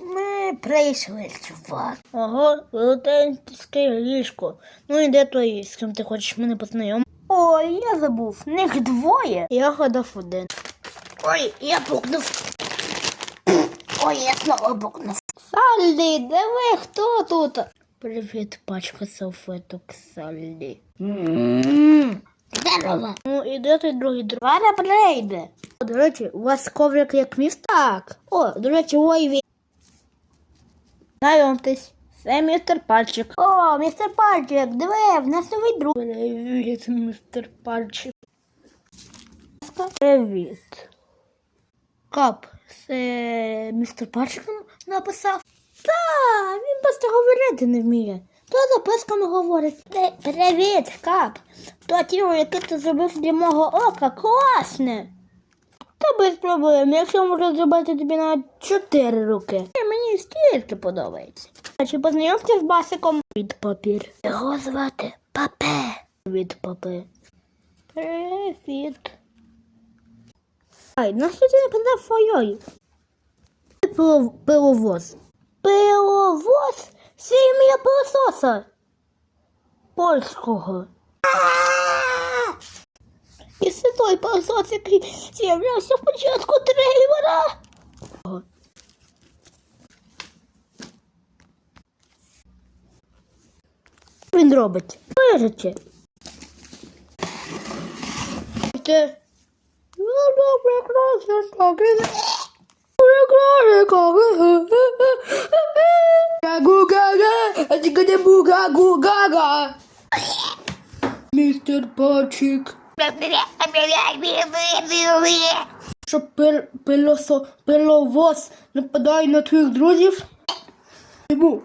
Ми прийшли, чувак. Ого, велетенське ліжко. Ну і де той, з ким ти хочеш мене познайомити? Ой, я забув. Них двоє. Я гадав один. Ой, я букнув. Ой, я знову букнув. Саллі, диви, хто тут? Привіт, пачка салфеток Саллі. Здорово. Ну, і де той другий друг? Вара прийде. До речі, у вас коврик як міст? Так. О, до речі, ой, він. Знайомтесь, це містер Пальчик. О, містер Пальчик, диви, в нас новий друг. Привіт, містер Пальчик. Привіт. Кап, це містер Пальчик нам написав? Та, він просто говорити не вміє. То записками говорить. Привіт, Кап. То тіло, яке ти зробив для мого ока, класне. Та без проблем, якщо можу зробити тобі на чотири руки. Мені стільки подобається. А чи познайомся з басиком від папір? Його звати Папе. Від папи. Привіт. Ай, на що ти не фойой? Пилов, пиловоз. Пиловоз? Це пилососа. Польського. І це той пилосос, який з'являвся в початку трейлера. Він робить. Ну. Гу-га-га, Містер Пачик. Що пил, пилосо, пиловоз нападає на твоїх друзів? Йому.